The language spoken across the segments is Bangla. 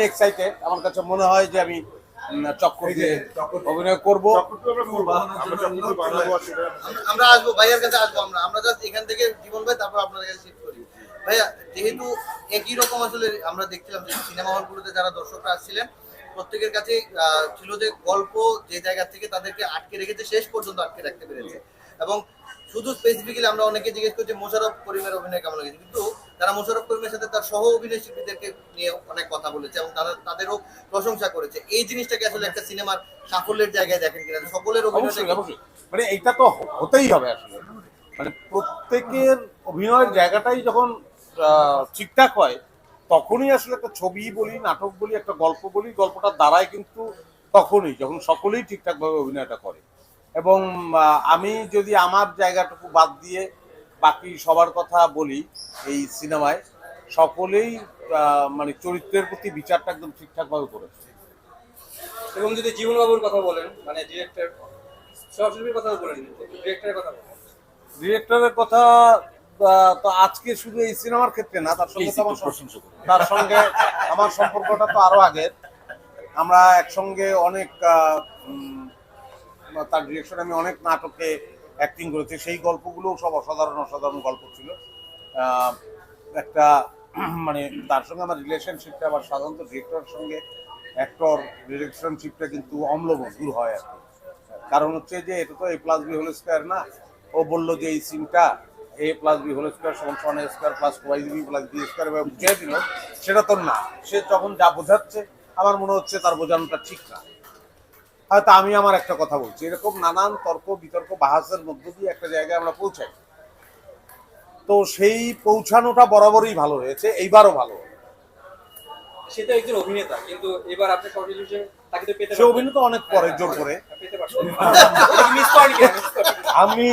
এক্সাইটেড আমার কাছে মনে হয় যে আমি চক্কর দিয়ে অভিনয় করব। আমরা আসব ভাইয়ার কাছে আসব আমরা। আমরা জাস্ট এখান থেকে জীবন ভাই তারপর আপনাদের কাছে শিফট করি। ভাইয়া যেহেতু একই রকম আসলে আমরা দেখছিলাম যে সিনেমা হলগুলোতে যারা দর্শকরা আসছিলেন প্রত্যেকের কাছে আহ, ছিল যে গল্প যে জায়গা থেকে তাদেরকে আটকে রেখেছে শেষ পর্যন্ত আটকে রাখতে পেরেছে। এবং শুধু স্পেসিফিক্যালি আমরা অনেকে জিজ্ঞেস করছি মোশারফ করিমের অভিনয় কেমন লেগেছে? কিন্তু তারা মোশারফ করিমের সাথে তার সহ অভিনয় শিল্পীদেরকে নিয়ে অনেক কথা বলেছে এবং তারা তাদেরও প্রশংসা করেছে। এই জিনিসটাকে আসলে একটা সিনেমার সাফল্যের জায়গায় দেখেন কিনা সকলের অভিনয় মানে এইটা তো হতেই হবে আসলে। মানে প্রত্যেকের অভিনয়ের জায়গাটাই যখন ঠিকঠাক হয়, তখনই আসলে একটা ছবি বলি, নাটক বলি, একটা গল্প বলি, গল্পটার দ্বারাই কিন্তু তখনই যখন সকলেই ঠিকঠাকভাবে অভিনয়টা করে। এবং আমি যদি আমার জায়গাটুকু বাদ দিয়ে বাকি সবার কথা বলি এই সিনেমায় সকলেই মানে চরিত্রের প্রতি বিচারটা একদম ঠিকঠাকভাবে করেছে। এবং যদি জীবনবাবুর কথা বলেন মানে ডিরেক্টর সহশিল্পীর কথা বলেন ডিরেক্টরের কথা বলেন। ডিরেক্টরের কথা তো আজকে শুধু এই সিনেমার ক্ষেত্রে না তার সঙ্গে আমার তার সঙ্গে আমার সম্পর্কটা তো আরও আগের। আমরা একসঙ্গে অনেক তার ডিরেকশন আমি অনেক নাটকে অ্যাক্টিং করেছে, সেই গল্পগুলোও সব অসাধারণ অসাধারণ গল্প ছিল। একটা মানে তার সঙ্গে আমার রিলেশনশিপটা আবার সাধারণত ডিরেক্টরের সঙ্গে অ্যাক্টর রিলেশনশিপটা কিন্তু অম্লমধুর হয় আর কি। কারণ হচ্ছে যে, এটা তো A plus B whole square না। ও বলল যে, এই সিনটা A plus B whole square সমান সমান square plus Y B plus B square বুঝিয়ে দিল। সেটা তো না। সে যখন যা বোঝাচ্ছে, আমার মনে হচ্ছে তার বোঝানোটা ঠিক না। হয়তো আমি আমার একটা কথা বলছি। এরকম নানান তর্ক বিতর্ক বাহাসের মধ্য দিয়ে একটা জায়গায় আমরা পৌঁছাই। তো সেই পৌঁছানোটা বরাবরই ভালো হয়েছে এইবারও ভালো। সে তো একজন অভিনেতা কিন্তু এবার আপনি সহশিল্পী তাকে তো পেতে সে অভিনেতা অনেক পরে জোর করে। মিস করেন আমি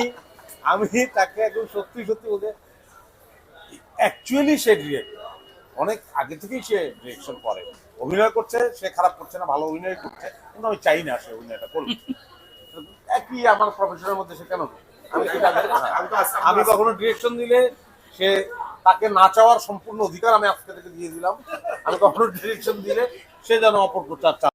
আমি তাকে একদম সত্যি সত্যি বলতে অ্যাকচুয়ালি সে অনেক আগে থেকেই সে ডিরেকশন করে। অভিনয় করছে, সে খারাপ করছে না, ভালো অভিনয় করছে, কিন্তু আমি চাই না সে অভিনয়টা করুক। একই আমার প্রফেশনের মধ্যে সে কেন আমি কখনো ডিরেকশন দিলে সে তাকে না চাওয়ার সম্পূর্ণ অধিকার আমি আজকে থেকে দিয়ে দিলাম। আমি কখনো ডিরেকশন দিলে সে যেন অপর চার